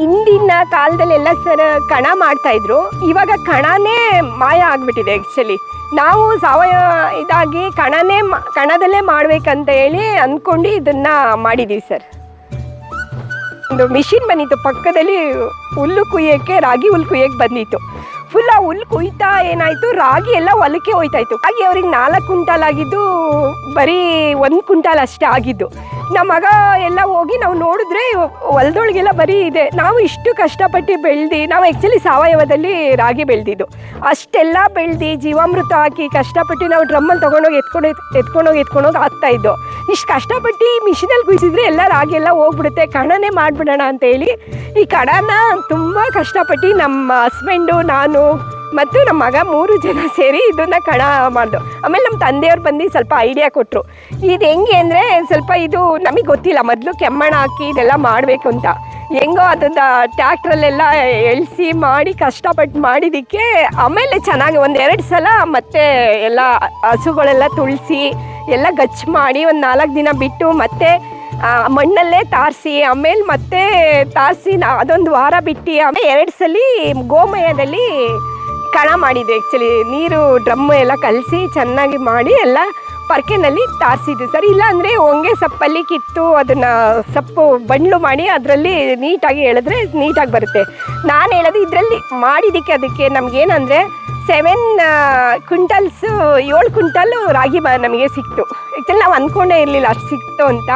ಹಿಂದಿನ ಕಾಲದಲ್ಲೆಲ್ಲ ಸರ್ ಕಣ ಮಾಡ್ತಾ ಇದ್ರು. ಇವಾಗ ಕಣನೇ ಮಾಯ ಆಗ್ಬಿಟ್ಟಿದೆ ಆ್ಯಕ್ಚುಲಿ ನಾವು ಸಾವಯವ ಇದಾಗಿ ಕಣನೇ ಕಣದಲ್ಲೇ ಮಾಡ್ಬೇಕಂತ ಹೇಳಿ ಅಂದ್ಕೊಂಡು ಇದನ್ನ ಮಾಡಿದ್ದೀವಿ ಸರ್ ಒಂದು ಮಿಷಿನ್ ಬಂದಿತ್ತು, ಪಕ್ಕದಲ್ಲಿ ಹುಲ್ಲು ಕುಯ್ಯೋಕ್ಕೆ, ರಾಗಿ ಹುಲ್ಲು ಕುಯ್ಯಕ್ಕೆ ಬಂದಿತ್ತು. ಫುಲ್ ಆ ಹುಲ್ಲು ಕುಯ್ತಾ ಏನಾಯ್ತು? ರಾಗಿ ಎಲ್ಲ ಹೊಲಕ್ಕೆ ಹೋಯ್ತಾ ಇತ್ತು ಹಾಗೆ ಅವ್ರಿಗೆ ನಾಲ್ಕು ಕುಂಟಾಲ್ ಆಗಿದ್ದು, ಬರೀ ಒಂದು ಕುಂಟಾಲ್ ಅಷ್ಟೇ ಆಗಿದ್ದು. ನಮ್ಮ ಮಗ ಎಲ್ಲ ಹೋಗಿ ನಾವು ನೋಡಿದ್ರೆ ಹೊಲದೊಳಗೆಲ್ಲ ಬರೀ ಇದೆ. ನಾವು ಇಷ್ಟು ಕಷ್ಟಪಟ್ಟು ಬೆಳೆದು, ನಾವು ಆ್ಯಕ್ಚುಲಿ ಸಾವಯವದಲ್ಲಿ ರಾಗಿ ಬೆಳೆದಿದ್ದು. ಅಷ್ಟೆಲ್ಲ ಬೆಳೆದು ಜೀವಾಮೃತ ಹಾಕಿ ಕಷ್ಟಪಟ್ಟು ನಾವು ಡ್ರಮ್ಮಲ್ಲಿ ತೊಗೊಂಡೋಗಿ ಎತ್ಕೊಂಡು ಎತ್ಕೊಂಡೋಗಿ ಎತ್ಕೊಂಡೋಗಿ ಆಗ್ತಾ ಇದ್ದೋ. ಇಷ್ಟು ಕಷ್ಟಪಟ್ಟು ಮಿಷಿನಲ್ಲಿ ಕುಯ್ಸಿದ್ರೆ ಎಲ್ಲ ರಾಗಿ ಎಲ್ಲ ಹೋಗ್ಬಿಡುತ್ತೆ. ಕಣನೇ ಮಾಡಿಬಿಡೋಣ ಅಂತೇಳಿ ಈ ಕಡನ ತುಂಬ ಕಷ್ಟಪಟ್ಟು ನಮ್ಮ ಹಸ್ಬೆಂಡು ನಾನು ಮತ್ತು ನಮ್ಮ ಮಗ ಮೂರು ಜನ ಸೇರಿ ಇದನ್ನು ಕಣ ಮಾಡಿದ್ರು ಆಮೇಲೆ ನಮ್ಮ ತಂದೆಯವ್ರು ಬಂದು ಸ್ವಲ್ಪ ಐಡಿಯಾ ಕೊಟ್ಟರು ಇದು ಹೆಂಗೆ ಅಂದರೆ ಸ್ವಲ್ಪ ಇದು ನಮಗೆ ಗೊತ್ತಿಲ್ಲ. ಮೊದಲು ಕೆಮ್ಮಣ ಹಾಕಿ ಇದೆಲ್ಲ ಮಾಡಬೇಕು ಅಂತ. ಹೆಂಗೋ ಅದನ್ನು ಟ್ಯಾಕ್ಟ್ರಲ್ಲೆಲ್ಲ ಎಳ್ಸಿ ಮಾಡಿ ಕಷ್ಟಪಟ್ಟು ಮಾಡಿದ್ದಕ್ಕೆ ಆಮೇಲೆ ಚೆನ್ನಾಗಿ ಒಂದೆರಡು ಸಲ ಮತ್ತೆ ಎಲ್ಲ ಹಸುಗಳೆಲ್ಲ ತುಳಿಸಿ ಎಲ್ಲ ಗಚ್ಚು ಮಾಡಿ ಒಂದು ನಾಲ್ಕು ದಿನ ಬಿಟ್ಟು ಮತ್ತೆ ಮಣ್ಣಲ್ಲೇ ತಾರಿಸಿ, ಆಮೇಲೆ ಮತ್ತೆ ತಾರಿಸಿ ಅದೊಂದು ವಾರ ಬಿಟ್ಟು, ಆಮೇಲೆ ಎರಡು ಸಲ ಗೋಮಯದಲ್ಲಿ ಕಣ ಮಾಡಿದ್ವಿ ಆ್ಯಕ್ಚುಲಿ ನೀರು, ಡ್ರಮ್ ಎಲ್ಲ ಕಲಸಿ ಚೆನ್ನಾಗಿ ಮಾಡಿ ಎಲ್ಲ ಪರ್ಕೆನಲ್ಲಿ ತಾರಿಸಿದ್ವಿ. ಸರ್ ಇಲ್ಲಾಂದರೆ ಹೊಂಗೆ ಸಪ್ಪಲ್ಲಿ ಕಿತ್ತು ಅದನ್ನು ಸೊಪ್ಪು ಬಂಡ್ಲು ಮಾಡಿ ಅದರಲ್ಲಿ ನೀಟಾಗಿ ಹೇಳಿದ್ರೆ ನೀಟಾಗಿ ಬರುತ್ತೆ. ನಾನು ಹೇಳೋದು ಇದರಲ್ಲಿ ಮಾಡಿದ್ದಕ್ಕೆ ಅದಕ್ಕೆ ನಮಗೇನಂದರೆ ಸೆವೆನ್ ಕ್ವಿಂಟಲ್ಸು ಏಳು ಕ್ವಿಂಟಲ್ಲು ರಾಗಿ ಬ ನಮಗೆ ಸಿಕ್ತು. ಆ್ಯಕ್ಚುಲಿ ನಾವು ಅಂದ್ಕೊಂಡೇ ಇರಲಿಲ್ಲ ಅಷ್ಟು ಸಿಕ್ತು ಅಂತ.